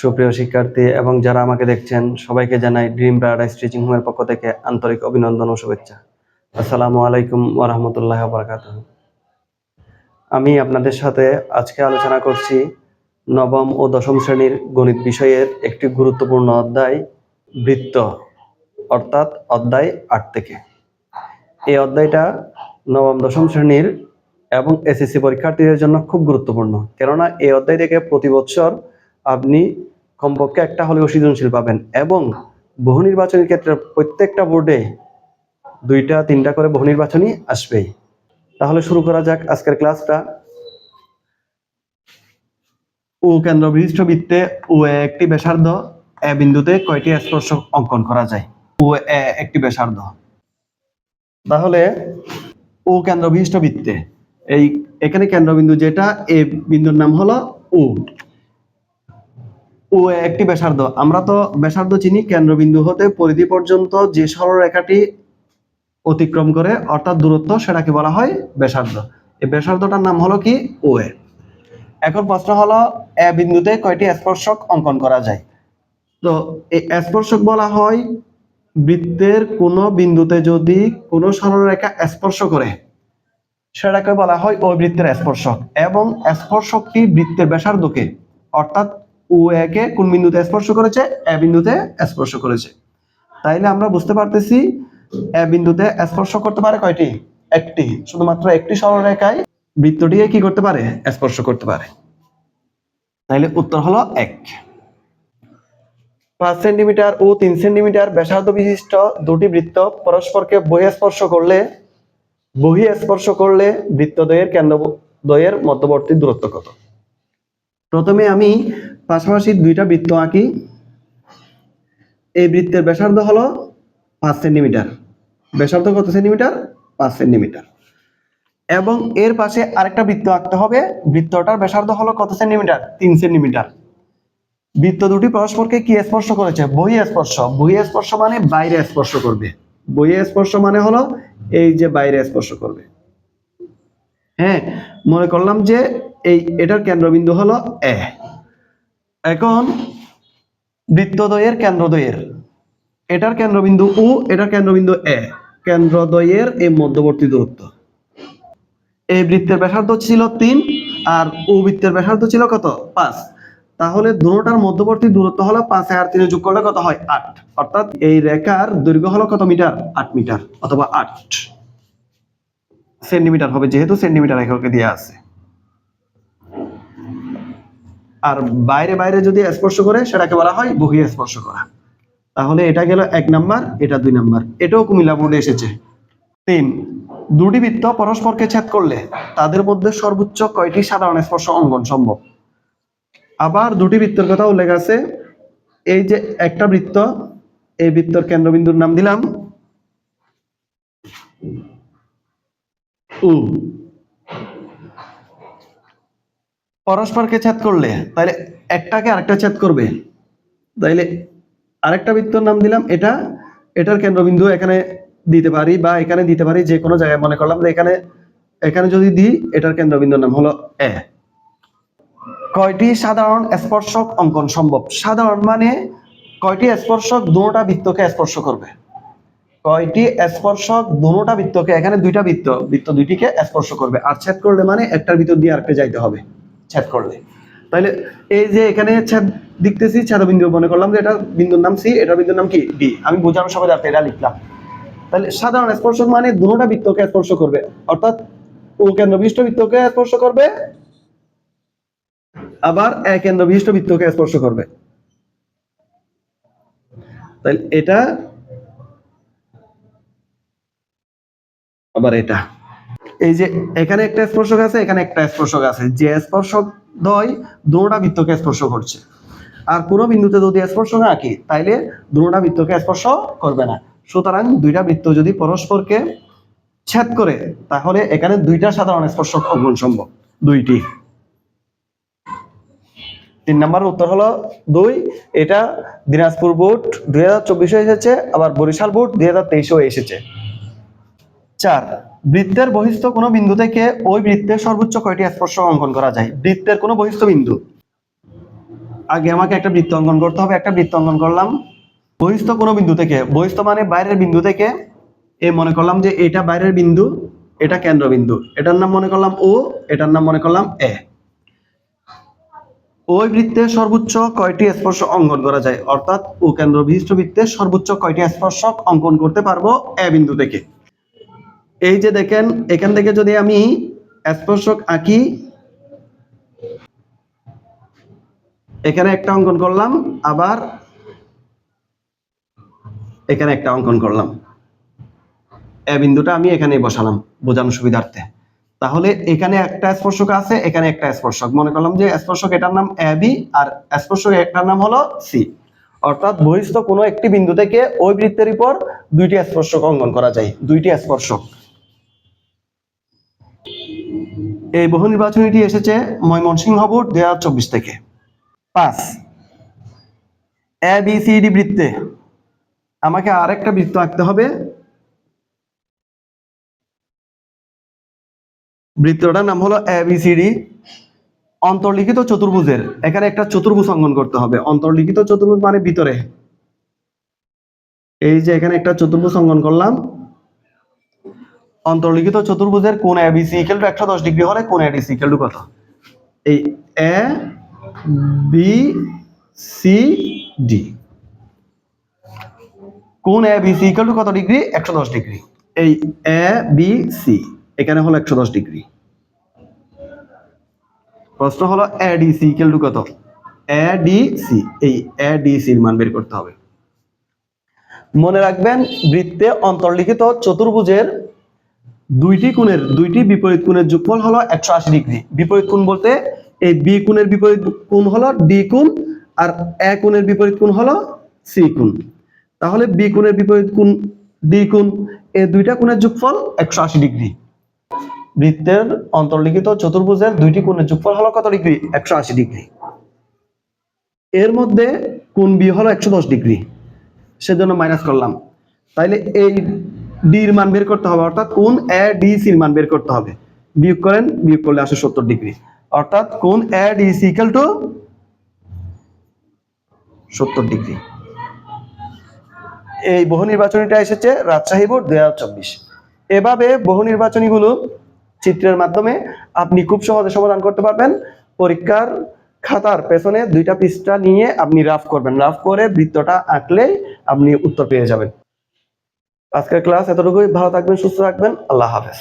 সুপ্রিয় শিক্ষার্থী এবং যারা আমাকে দেখছেন, সবাইকে জানাই ড্রিম প্যারাডাইস টিচিং হোমের পক্ষ থেকে আন্তরিক অভিনন্দন ও শুভেচ্ছা। আসসালামু আলাইকুম ওয়া রাহমাতুল্লাহি ওয়া বারাকাতুহু আমি আপনাদের সাথে আজকে আলোচনা করছি নবম ও দশম শ্রেণির গণিত বিষয়ের একটি গুরুত্বপূর্ণ অধ্যায়, বৃত্ত, অর্থাৎ অধ্যায় আট থেকে। এই অধ্যায়টা নবম, দশম শ্রেণির এবং এসএসসি পরীক্ষার্থীদের জন্য খুব গুরুত্বপূর্ণ। কেননা এই অধ্যায় থেকে প্রতি বছর আপনি কমপক্ষে একটা হলেও সৃজনশীল পাবেন এবং বহু নির্বাচনের ক্ষেত্রে প্রত্যেকটা বোর্ডে দুইটা, তিনটা করে বহু নির্বাচনী আসবেই। তাহলে শুরু করা যাক আজকের ক্লাসটা। ও কেন্দ্র বিশিষ্ট বৃত্তে ও একটি ব্যাসার্ধ, এ বিন্দুতে কয়টি স্পর্শক অঙ্কন করা যায়? ও এ একটি ব্যাসার্ধ। তাহলে ও কেন্দ্র বিশিষ্ট বৃত্তে, এই এখানে কেন্দ্রবিন্দু যেটা, এ বিন্দুর নাম হলো ও। ও একটি ব্যাসার্ধ। আমরা তো ব্যাসার্ধ চিনি, কেন্দ্রবিন্দু হতে পরিধি পর্যন্ত যে সরলরেখাটি অতিক্রম করে, অর্থাৎ দূরত্ব, সেটাকে বলা হয় ব্যাসার্ধ। এই ব্যাসার্ধটার নাম হলো কি? ও। এ এখন প্রশ্ন হলো, এ বিন্দুতে কয়টি স্পর্শক অঙ্কন করা যায়? তো, এই স্পর্শক বলা হয় বৃত্তের কোনো বিন্দুতে যদি কোনো সরলরেখা স্পর্শ করে, সেটাকে বলা হয় ওই বৃত্তের স্পর্শক। এবং স্পর্শকটি বৃত্তের ব্যাসার্ধকে, অর্থাৎ ও একে কোন বিন্দুতে স্পর্শ করেছে? এ বিন্দুতে স্পর্শ করেছে। তাইলে আমরা বুঝতে পারতেছি এ বিন্দুতে স্পর্শ করতে পারে কয়টি? একটি। শুধুমাত্র একটি সরলরেখায় বৃত্তটিকে কি করতে পারে? স্পর্শ করতে পারে। তাইলে উত্তর হলো এক। পাঁচ সেন্টিমিটার ও তিন সেন্টিমিটার ব্যাসার্ধ বিশিষ্ট দুটি বৃত্ত পরস্পরকে বহিঃস্পর্শ করলে বহিঃস্পর্শ করলে বৃত্তদ্বয়ের কেন্দ্রদ্বয়ের মধ্যবর্তী দূরত্ব কত? প্রথমে আমি পাশাপাশি দুইটা বৃত্ত আঁকি। এই বৃত্তের ব্যাসার্ধ হলো পাঁচ সেন্টিমিটার। ব্যাসার্ধ কত সেন্টিমিটার? পাঁচ সেন্টিমিটার। এবং এর পাশে আরেকটা বৃত্ত আঁকতে হবে। বৃত্তটার ব্যাসার্ধ হলো কত সেন্টিমিটার? তিন সেন্টিমিটার। বৃত্ত দুটি পরস্পরকে কি স্পর্শ করেছে? বহি স্পর্শ। বহি স্পর্শ মানে বাইরে স্পর্শ করবে। বহি স্পর্শ মানে হলো এই যে বাইরে স্পর্শ করবে। হ্যাঁ মনে করলাম যে এই এটার কেন্দ্রবিন্দু হলো এ। এখন বৃত্তদ্বয়ের কেন্দ্রদ্বয়ের। এটার কেন্দ্রবিন্দু ও এটার কেন্দ্রবিন্দু এ। কেন্দ্রদ্বয়ের এই মধ্যবর্তী দূরত্ব। এই বৃত্তের ব্যাসার্ধ ছিল তিন আর ও বৃত্তের ব্যাসার্ধ ছিল কত? পাঁচ। তাহলে দুটোটার মধ্যবর্তী দূরত্ব হলো পাঁচ আর তিনে যোগ করলে কত হয়? আট। অর্থাৎ এই রেখার দৈর্ঘ্য হলো কত মিটার? আট মিটার অথবা আট সেন্টিমিটার হবে, যেহেতু সেন্টিমিটার এককে দেওয়া আছে। আর বাইরে বাইরে যদি স্পর্শ করে, সেটাকে বলা হয় বহি স্পর্শ করা। তাহলে এটা গেল এক নাম্বার, এটা দুই নাম্বার। এটাও কুমিল্লা বোর্ডে এসেছে। তিন, দুটি বৃত্ত পরস্পরকে ছেদ করলে তাদের মধ্যে সর্বোচ্চ কয়টি সাধারণ স্পর্শ অঙ্কন সম্ভব? আবার দুটি বৃত্তের কথা উল্লেখ আছে। এই যে একটা বৃত্ত, এই বৃত্তর কেন্দ্রবিন্দুর নাম দিলাম। পরস্পরকে ছেদ করলে তাহলে একটাকে আরেকটা ছেদ করবে। তাইলে আরেকটা বৃত্তর নাম দিলাম, এটা, এটার কেন্দ্রবিন্দু এখানে দিতে পারি বা এখানে দিতে পারি, যে কোনো জায়গায় মনে করলাম যে এখানে এখানে যদি দিই, এটার কেন্দ্রবিন্দুর নাম হলো এ কয়টি সাধারণ স্পর্শক অঙ্কন সম্ভব? সাধারণ মানে কয়টি স্পর্শক দুটা বৃত্তকে স্পর্শ করবে? কয়টি স্পর্শক দুটা বৃত্তকে, এখানে দুইটা বৃত্ত বৃত্ত দুইটিকে স্পর্শ করবে। আর ছেদ করলে মানে একটার ভিতর দিয়ে আরেকটা যাইতে হবে। ছেদ করলে তাহলে এই যে এখানে ছেদ দেখতেছি ছেদবিন্দু মনে করলাম যে এটা বিন্দুর নাম সি এটার বিন্দুর নাম কি? ডি আমি বোঝানোর সময় যাতে এটা লিখলাম। তাহলে সাধারণ স্পর্শক মানে দুটা বৃত্তকে স্পর্শ করবে। অর্থাৎ ও কেন্দ্র বিশিষ্ট বৃত্তকে স্পর্শ করবে, আবার এক কেন্দ্র বিশিষ্ট বৃত্তকে স্পর্শ করবে। তাহলে এটা, আবার এটা। এই যে এখানে একটা স্পর্শক আছে, এখানে একটা স্পর্শক আছে। যে স্পর্শক দ্বয় দুটা বৃত্তকে স্পর্শ করছে। আর কোনো বিন্দুতে যদি স্পর্শক আঁকি, তাইলে দুটা বৃত্তকে স্পর্শ করবে না। সুতরাং দুইটা বৃত্ত যদি পরস্পরকে ছেদ করে, তাহলে এখানে দুইটা সাধারণ স্পর্শক অঙ্কন সম্ভব? দুইটি। তিন নম্বর উত্তর হলো দুই। এটা দিনাজপুর বোর্ড দুই হাজার চব্বিশে এসেছে, আবার বরিশাল বোর্ড দুই হাজার তেইশেও এসেছে। চার। বৃত্তের বহিস্থ কোনো বিন্দু থেকে ওই বৃত্তের সর্বোচ্চ কয়টি স্পর্শ অঙ্কন করা যায়? বৃত্তের কোনো বহিস্থ বিন্দু। আগে আমাকে একটা বৃত্ত অঙ্কন করতে হবে, একটা বৃত্ত অঙ্কন করলাম। বহিস্থ কোনো বিন্দু থেকে, বহিস্থ মানে বাইরের বিন্দু থেকে, এ মনে করলাম যে এটা বাইরের বিন্দু, এটা কেন্দ্রবিন্দু এটার নাম মনে করলাম ও, এটার নাম মনে করলাম এ। ওই বৃত্তে সর্বোচ্চ কয়টি স্পর্শ অঙ্কন করা যায়? অর্থাৎ ও কেন্দ্র বিশিষ্ট বৃত্তে সর্বোচ্চ কয়টি স্পর্শক অঙ্কন করতে পারব এ বিন্দু থেকে? এই যে দেখেন, এখান থেকে যদি আমি স্পর্শক আঁকি, এখানে একটা অঙ্কন করলাম, আবার এখানে একটা অঙ্কন করলাম। এ বিন্দুটা আমি এখানে বসালাম বোঝানোর সুবিধার্থে। তাহলে এখানে একটা স্পর্শক আছে, এখানে একটা স্পর্শক। মনে করলাম যে স্পর্শক এটার নাম এ বি, আর স্পর্শক একটার নাম হলো সি। অর্থাৎ বহিষ্ঠ কোনো একটি বিন্দু থেকে ওই বৃত্তের উপর দুইটি স্পর্শক অঙ্কন করা যায়, দুইটি স্পর্শক। এই বহু নির্বাচনীটি এসেছে ময়মনসিংহ বোর্ড দুই হাজার চব্বিশ থেকে। পাঁচ এ বি বৃত্তে। আমাকে আরেকটা বৃত্ত আঁকতে হবে। বৃত্তটার নাম হলো এ বি অন্তর্লিখিত চতুর্ভুজের, এখানে একটা চতুর্ভুজ অঙ্কন করতে হবে। অন্তর্লিখিত চতুর্ভুজ মানে ভিতরে। এই যে এখানে একটা চতুর্ভুজ অঙ্কন করলাম। অন্তর্লিখিত চতুর্ভুজের কোন A B C equal to একশো দশ ডিগ্রি হলে কোন A D C equal to কত? এই এ বি সি ডি কোন A B C equal to কত ডিগ্রি একশো দশ ডিগ্রি এই এ বি সি এখানে হলো একশো দশ ডিগ্রি প্রশ্ন হলো A D C equal to কত? এ ডি সি এই এ ডি মান বের করতে হবে। মনে রাখবেন, বৃত্তে অন্তর্লিখিত চতুর্ভুজের দুইটি কোণের, দুইটি বিপরীত কোণের যোগফল হলো একশো আশি ডিগ্রি। বিপরীত কোণ বলতে এই বি কোণের বিপরীত কোণ হলো ডি কোণ আর এ কোণের বিপরীত কোণ হলো সি কোণ। তাহলে বি কোণের বিপরীত কোণ, ডি কোণ, এই দুইটা কোণের যোগফল একশো আশি ডিগ্রি। বৃত্তের অন্তর্লিখিত চতুর্ভুজের দুইটি কোণের যোগফল হলো কত ডিগ্রি? একশো আশি ডিগ্রি। এর মধ্যে কোণ বি হলো একশো দশ ডিগ্রি। সেজন্য মাইনাস করলাম। তাইলে এই ডির মান বের করতে হবে, অর্থাৎ কোন এ ডি সির মান বের করতে হবে। বিয়োগ করেন, বিয়োগ করলে আসে সত্তর ডিগ্রি। অর্থাৎ কোন এ ডি সি টু সত্তর ডিগ্রি। এই বহু নির্বাচনীটা এসেছে রাজশাহী বোর্ড দুই হাজার চব্বিশ। এভাবে বহু নির্বাচনীগুলো চিত্রের মাধ্যমে আপনি খুব সহজে সমাধান করতে পারবেন। পরীক্ষার খাতার পেছনে দুইটা পৃষ্ঠা নিয়ে আপনি রাফ করবেন। রাফ করে বৃত্তটা আঁকলেই আপনি উত্তর পেয়ে যাবেন। আজকের ক্লাস এতটুকুই। ভালো থাকবেন সুস্থ থাকবেন। আল্লাহ হাফেজ।